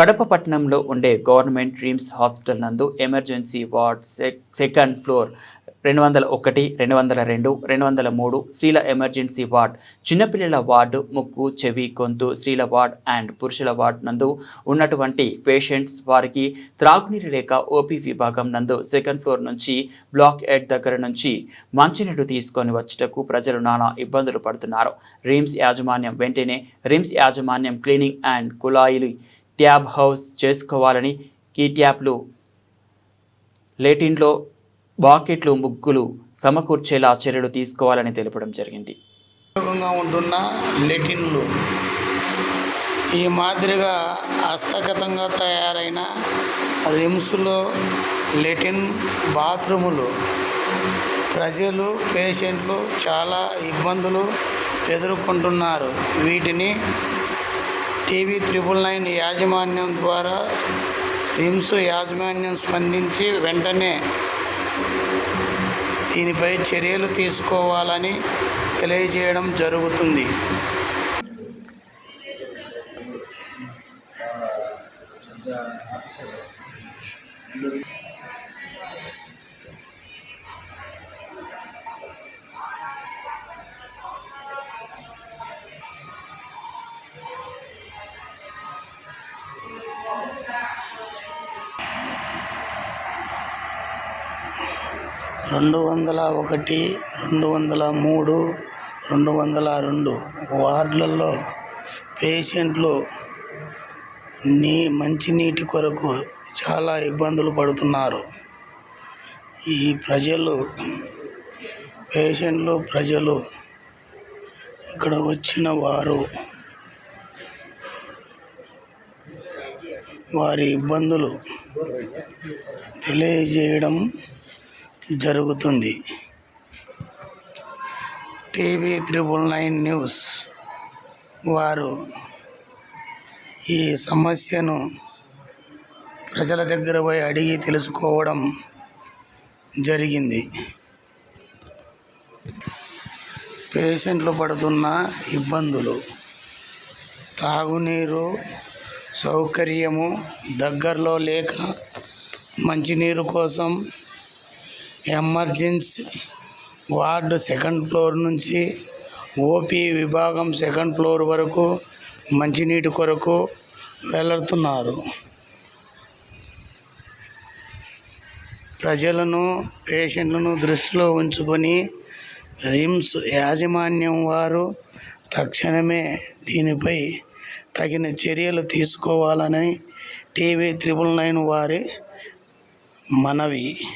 కడప పట్టణంలో ఉండే government RIMS hospital నందు emergency ward sec- second floor రెండు వందల ఒకటి రెండు వందల రెండు రెండు వందల మూడు స్త్రీల ఎమర్జెన్సీ వార్డ్ చిన్నపిల్లల వార్డు ముక్కు చెవి గొంతు స్త్రీల వార్డ్ అండ్ పురుషుల వార్డ్ నందు ఉన్నటువంటి పేషెంట్స్ వారికి త్రాగునీరు లేక ఓపీ విభాగం నందు సెకండ్ ఫ్లోర్ నుంచి బ్లాక్ ఎడ్ దగ్గర నుంచి మంచినీరు తీసుకొని వచ్చుటకు ప్రజలు నానా ఇబ్బందులు పడుతున్నారు. రిమ్స్ యాజమాన్యం వెంటనే రిమ్స్ యాజమాన్యం క్లీనింగ్ అండ్ కుళాయిలు ట్యాబ్ హౌస్ చేసుకోవాలని ఈ ట్యాప్లు లేటిన్లో బాకెట్లు ముగ్గులు సమకూర్చేలా చర్యలు తీసుకోవాలని తెలపడం జరిగింది. ఉపయోగంగా ఉంటున్న లెటిన్లు ఈ మాదిరిగా హస్తగతంగా తయారైన రిమ్స్లో లెటిన్ బాత్రూములు. ప్రజలు పేషెంట్లు చాలా ఇబ్బందులు ఎదుర్కొంటున్నారు. వీటిని టీవీ త్రిపుల్ నైన్ యాజమాన్యం ద్వారా రిమ్స్ యాజమాన్యం స్పందించి వెంటనే దీనిపై చర్యలు తీసుకోవాలని తెలియజేయడం జరుగుతుంది. రెండు వందల ఒకటి రెండు వందల మూడు రెండు వందల రెండు వార్డులలో పేషెంట్లు నీ మంచినీటి కొరకు చాలా ఇబ్బందులు పడుతున్నారు. ఈ ప్రజలు పేషెంట్లు ప్రజలు ఇక్కడ వచ్చిన వారు వారి ఇబ్బందులు తెలియజేయడం జరుగుతుంది. టీవీ త్రిబుల్ నైన్ న్యూస్ వారు ఈ సమస్యను ప్రజల దగ్గర పోయి అడిగి తెలుసుకోవడం జరిగింది. పేషెంట్లు పడుతున్న ఇబ్బందులు తాగునీరు సౌకర్యము దగ్గరలో లేక మంచినీరు కోసం ఎమర్జెన్సీ వార్డు సెకండ్ ఫ్లోర్ నుంచి ఓపీ విభాగం సెకండ్ ఫ్లోర్ వరకు మంచినీటి కొరకు వెళ్తున్నారు. ప్రజలను పేషెంట్లను దృష్టిలో ఉంచుకొని రిమ్స్ యాజమాన్యం వారు తక్షణమే దీనిపై తగిన చర్యలు తీసుకోవాలని టీవీ త్రిబుల్ నైన్ వారి మనవి.